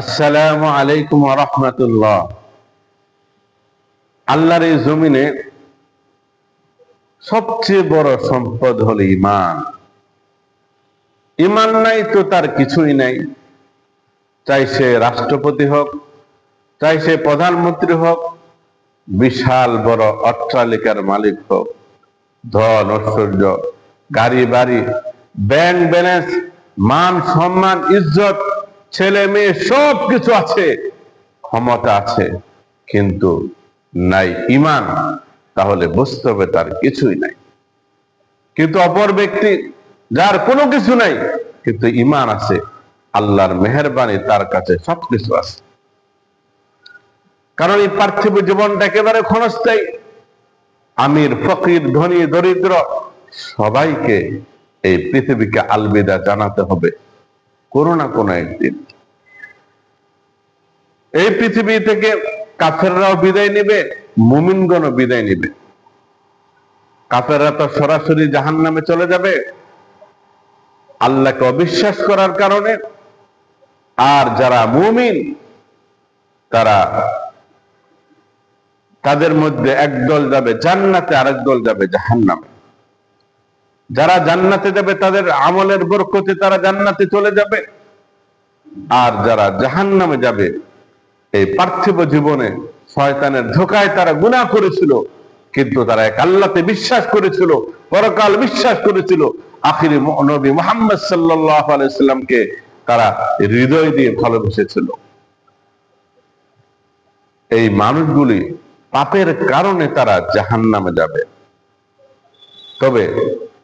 আসসালামু আলাইকুম রহমতুল্লাহ। আল্লাহর এই জমিনে সবচেয়ে বড় সম্পদ হল ইমান ইমান নাই তো তার কিছুই নাই। চাই সে রাষ্ট্রপতি হোক, চাই সে প্রধানমন্ত্রী হোক, বিশাল বড় অট্টালিকার মালিক হোক, ধন, ঐশ্বর্য, গাড়ি, বাড়ি, ব্যাংক ব্যালেন্স, মান, সম্মান, ইজ্জত ছেলে মেয়ে সব কিছু আছে। ক্ষমতা আছে, কিন্তু নাই ইমান, তাহলে বুঝতে হবে তার কিছুই নাই। কিন্তু অপর ব্যক্তি, যার কোনো কিছু নাই, কিন্তু ইমান আছে, আল্লাহর মেহরবানি তার কাছে সবকিছু আছে। কারণ এই পার্থিব জীবনটা একেবারে ক্ষণস্থায়ী। আমির, ফকির, ধনী, দরিদ্র, সবাইকে এই পৃথিবীকে আলবিদা জানাতে হবে। কোনো না কোনো একদিন। এই পৃথিবী থেকে কাফেররাও বিদায় নেবে, মুমিনগণও বিদায় নেবে। কাফেররা তো সরাসরি জাহান নামে চলে যাবে। আল্লাহকে অবিশ্বাস করার কারণে আর যারা মুমিন, তারা তাদের মধ্যে একদল যাবে জান্নাতে, আরেক দল যাবে জাহান্নামে। যারা জান্নাতে যাবে, তাদের আমলের বরকতে তারা জান্নাতে চলে যাবে। আর যারা জাহান্নামে যাবে, এই পার্থিব জীবনে শয়তানের ধোকায় তারা গুণা করেছিল, কিন্তু তারা এক আল্লাহতে বিশ্বাস করেছিল, পরকাল বিশ্বাস করেছিল। আখিরি নবী মোহাম্মদ সাল্লাহ আলাইসাল্লামকে তারা হৃদয় দিয়ে ভালোবেসেছিল। এই মানুষগুলি পাপের কারণে তারা জাহান নামে যাবে। তবে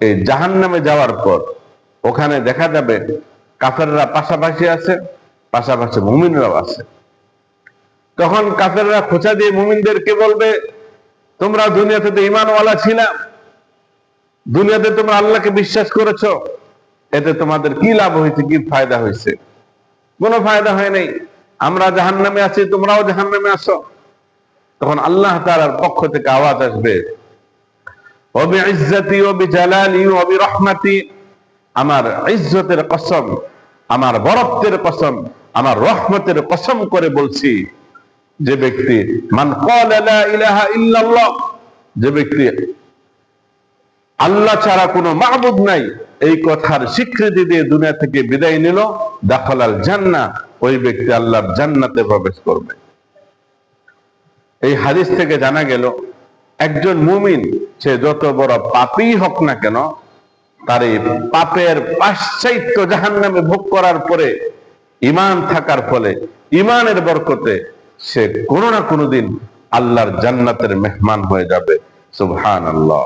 এই জাহান নামে যাওয়ার পর ওখানে দেখা যাবে কাফেররা পাশাপাশি আছে, পাশাপাশি মুমিনরাও আছে। তখন কাফেররা খোঁচা দিয়ে মুমিনদেরকে বলবে, তোমরা দুনিয়াতে তো ইমানওয়ালা ছিলাম দুনিয়াতে তোমরা আল্লাহকে বিশ্বাস করেছ, এতে তোমাদের কি লাভ হয়েছে, কি ফায়দা হয়েছে? কোনো ফায়দা হয় নাই। আমরা জাহান নামে আছি, তোমরাও জাহান নামে আসো। তখন আল্লাহ তালার পক্ষ থেকে আওয়াজ আসবে আমার ইজ্জতের কসম, আমার বরত্বের কসম, আমার রহমতের কসম করে বলছি, যে ব্যক্তি যে ব্যক্তি আল্লাহ ছাড়া কোনো মাহবুদ নাই, এই কথার স্বীকৃতি দিয়ে দুনিয়া থেকে বিদায় নিল, দাখলাল জান্না ওই ব্যক্তি আল্লাহর জান্নাতে প্রবেশ করবে। এই হাদিস থেকে জানা গেল একজন মুমিন, সে যত বড় পাপই হোক না কেন, তার এই পাপের পাশ্চাত্য জাহান নামে ভোগ করার পরে ইমান থাকার ফলে ইমানের বরকতে সে কোনো না কোনো দিন আল্লাহর জান্নাতের মেহমান হয়ে যাবে। সুবহান আল্লাহ